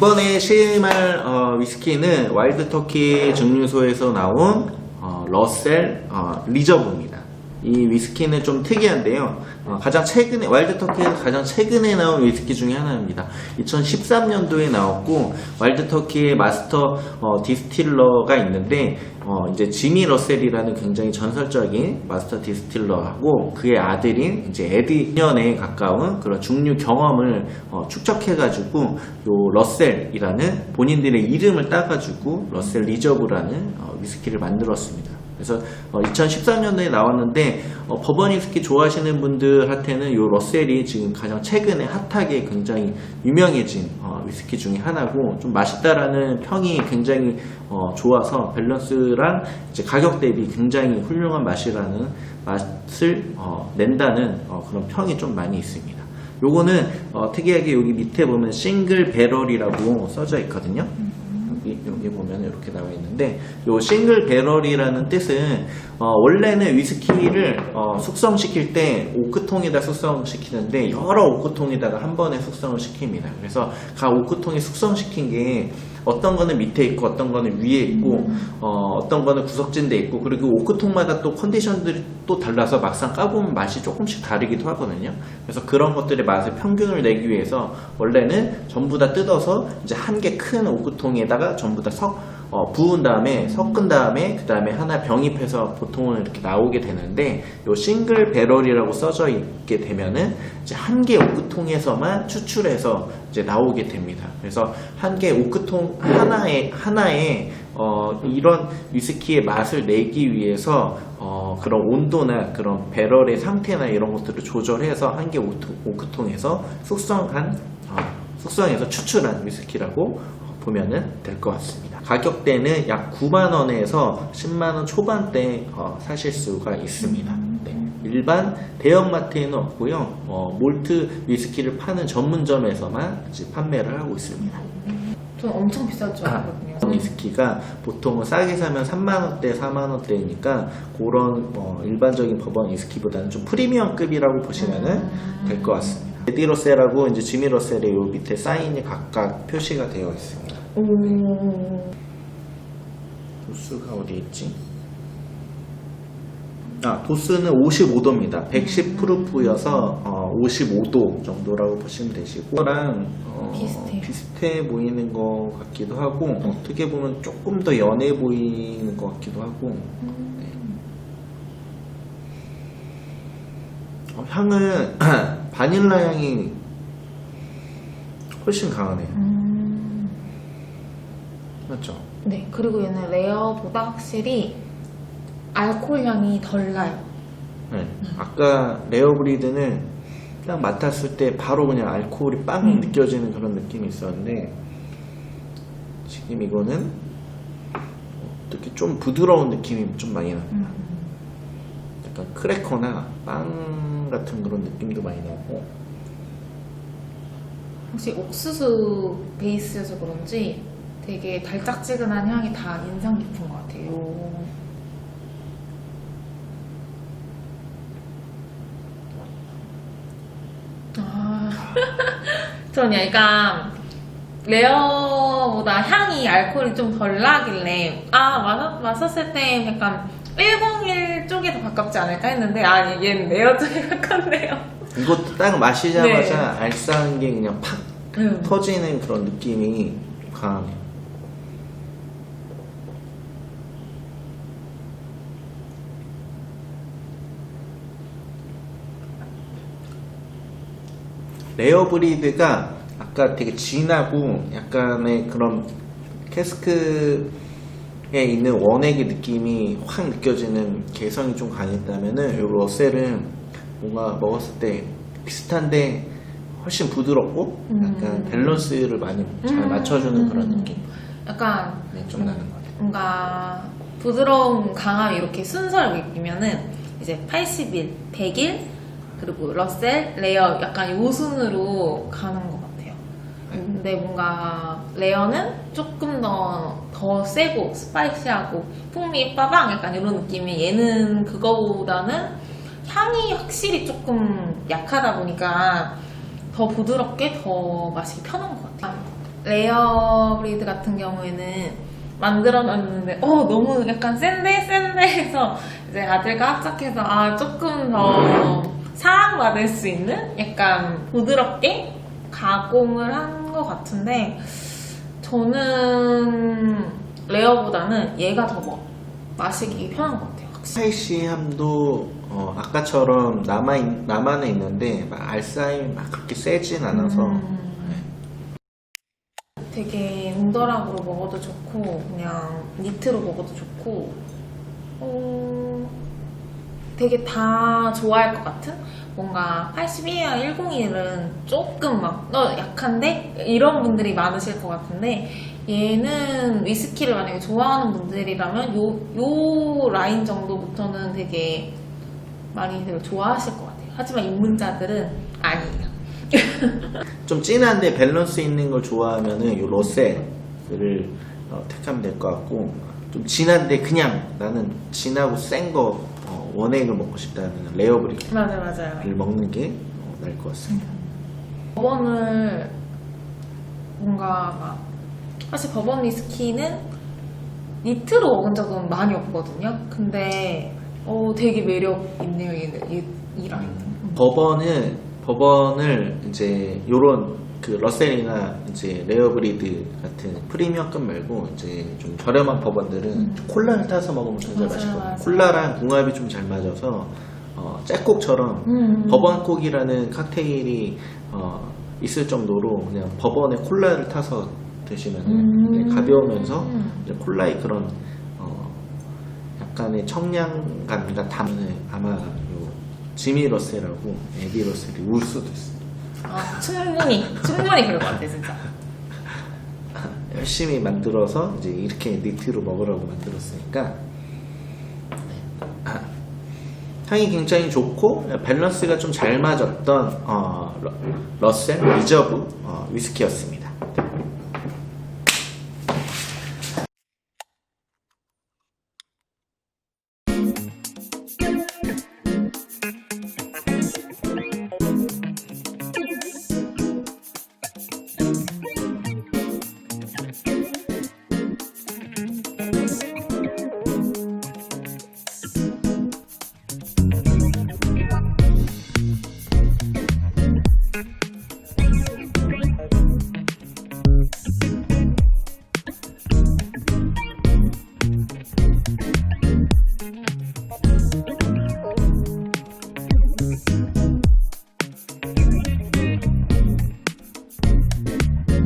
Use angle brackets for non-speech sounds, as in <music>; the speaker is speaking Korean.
이번에 시음할 어, 위스키는 와일드 터키 증류소에서 나온 어, 러셀 어, 리저브입니다. 이 위스키는 좀 특이한데요. 어, 가장 최근에 와일드 터키에서 가장 최근에 나온 위스키 중에 하나입니다. 2013년도에 나왔고 와일드 터키의 마스터 어, 디스틸러가 있는데 어, 이제 지미 러셀이라는 굉장히 전설적인 마스터 디스틸러하고 그의 아들인 이제 에디 년에 가까운 그런 중류 경험을 어, 축적해가지고 요 러셀이라는 본인들의 이름을 따가지고 러셀 리저브라는 어, 위스키를 만들었습니다. 그래서 2013년도에 나왔는데 어, 버번 위스키 좋아하시는 분들한테는 요 러셀이 지금 가장 최근에 핫하게 굉장히 유명해진 어, 위스키 중에 하나고 좀 맛있다라는 평이 굉장히 어, 좋아서 밸런스랑 이제 가격 대비 굉장히 훌륭한 맛이라는 맛을 어, 낸다는 어, 그런 평이 좀 많이 있습니다. 요거는 어, 특이하게 여기 밑에 보면 싱글 배럴이라고 써져 있거든요. 여기, 보면 이렇게 나와 있는데 요 싱글 배럴이라는 뜻은 어, 원래는 위스키를 어, 숙성시킬 때 오크통에다 숙성시키는데 여러 오크통에다가 한 번에 숙성을 시킵니다. 그래서 각 오크통에 숙성시킨 게 어떤 거는 밑에 있고 어떤 거는 위에 있고 어, 어떤 거는 구석진데 있고 그리고 오크통마다 또 컨디션들이 또 달라서 막상 까보면 맛이 조금씩 다르기도 하거든요. 그래서 그런 것들의 맛의 평균을 내기 위해서 원래는 전부 다 뜯어서 이제 한 개큰 오크통에다가 전부 다 석, 어, 부은 다음에 섞은 다음에 그 다음에 하나 병입해서 보통은 이렇게 나오게 되는데 요 싱글 배럴이라고 써져 있게 되면은 이제 한 개 오크통에서만 추출해서 이제 나오게 됩니다. 그래서 한 개 오크통 하나에 하나에 어, 이런 위스키의 맛을 내기 위해서 어, 그런 온도나 그런 배럴의 상태나 이런 것들을 조절해서 한 개 오크통에서 숙성한 어, 숙성해서 추출한 위스키라고 보면은 될 것 같습니다. 가격대는 약 9만 원에서 10만 원 초반대 어, 사실 수가 있습니다. 네. 일반 대형마트에는 없고요. 어, 몰트 위스키를 파는 전문점에서만 판매를 하고 있습니다. 전 엄청 줄 아. 위스키가 보통은 싸게 사면 3만원대, 4만원대니까 그런 뭐 일반적인 버번 위스키보다는 좀 프리미엄급이라고 보시면 될것 같습니다. 에디 러셀하고 이제 지미 러셀의 요 밑에 사인이 각각 표시가 되어 있습니다. 오. 도수가 어디 있지? 아, 도수는 55도입니다. 110 프루프여서 어, 55도 정도라고 보시면 되시고 그거랑 어, 비슷해요. 비슷해 보이는 것 같기도 하고 어떻게 보면 조금 더 연해 보이는 것 같기도 하고 네. 어, 향은 <clears throat> 바닐라 향이 훨씬 강하네요. 음. 맞죠? 네, 그리고 얘는 레어보다 확실히 알코올 향이 덜 나요. 네. 아까 레어 브리드는 딱 맡았을 때 바로 그냥 알코올이 빵 음. 느껴지는 그런 느낌이 있었는데 지금 이거는 어떻게 좀 부드러운 느낌이 좀 많이 납니다. 음. 약간 크래커나 빵 같은 그런 느낌도 많이 나고 혹시 옥수수 베이스여서 그런지 되게 달짝지근한 향이 다 인상 깊은 것 같아요. 아, <laughs> 전 약간 레어보다 향이 알코올이 좀 덜 나길래 아 마셨, 마셨을 때 약간 101 쪽에 더 가깝지 않을까 했는데 아 얘는 레어 쪽에 <laughs> 가깝네요. 이것도 딱 마시자마자 네. 알싸한 게 그냥 팍 음. 터지는 그런 느낌이 강하네요. 레어 브리드가 아까 되게 진하고 약간의 그런 캐스크에 있는 원액의 느낌이 확 느껴지는 개성이 좀 강했다면은 이 러셀은 뭔가 먹었을 때 비슷한데 훨씬 부드럽고 약간 음. 밸런스를 많이 잘 음. 맞춰주는 그런 느낌 약간 네, 좀 나는 것 같아요. 뭔가 부드러움, 강함 이렇게 순서를 매기면은 이제 81, 101 그리고 러셀, 레어 약간 요 순으로 가는 것 같아요. 근데 뭔가 레어는 조금 더, 더 세고 스파이시하고 풍미 빠방 약간 이런 느낌이 얘는 그거보다는 향이 확실히 조금 약하다 보니까 더 부드럽게 더 마시기 편한 것 같아요. 레어 브리드 같은 경우에는 만들어놨는데 어 너무 약간 센데 센데 해서 이제 아들과 합작해서 아 조금 더 사랑받을 수 있는 약간 부드럽게 가공을 한 것 같은데 저는 레어보다는 얘가 더 뭐, 마시기 편한 것 같아요. 스파이시함도 어, 아까처럼 남아 있, 남아는 있는데 막 알싸임이 막 그렇게 세진 않아서 음. 되게 운더락으로 먹어도 좋고 그냥 니트로 먹어도 좋고 어, 되게 다 좋아할 것 같은? 뭔가 82와 101은 조금 막 어, 약한데? 이런 분들이 많으실 것 같은데 얘는 위스키를 만약에 좋아하는 분들이라면 요, 요 라인 정도부터는 되게 많이들 좋아하실 것 같아요. 하지만 입문자들은 아니에요. <laughs> 좀 진한데 밸런스 있는 걸 좋아하면은 요 러셀을 어, 택하면 될 것 같고 좀 진한데 그냥 나는 진하고 센 거 어, 원액을 먹고 싶다면 레어브릭을 맞아요 맞아요 먹는 게 어, 나을 것 같습니다. 버번을 뭔가 막 사실 버번 위스키는 니트로 먹은 적은 많이 없거든요. 근데 어 되게 매력 있네요 얘는 이, 이 라인. 버번은 버번을 이제 요런 그 러셀이나 이제 레어브리드 같은 프리미엄급 말고 이제 좀 저렴한 버번들은 콜라를 타서 먹으면 굉장히 음. 맞아요, 맛있거든요. 맞아요. 콜라랑 궁합이 좀 잘 맞아서 어, 짤곡처럼 음. 버번콕이라는 칵테일이 어, 있을 정도로 그냥 버번에 콜라를 타서 드시면 음. 은 가벼우면서 음. 이제 콜라의 그런 어, 약간의 청량감과 담은 아마 요 지미 러셀하고 에디 러셀이 울 수도 있어요. 아 충분히 충분히 그럴 것 같아 진짜. 열심히 만들어서 이제 이렇게 니트로 먹으라고 만들었으니까 네. 아, 향이 굉장히 좋고 밸런스가 좀 잘 맞았던 어, 러, 러셀 리저브 어, 위스키였습니다.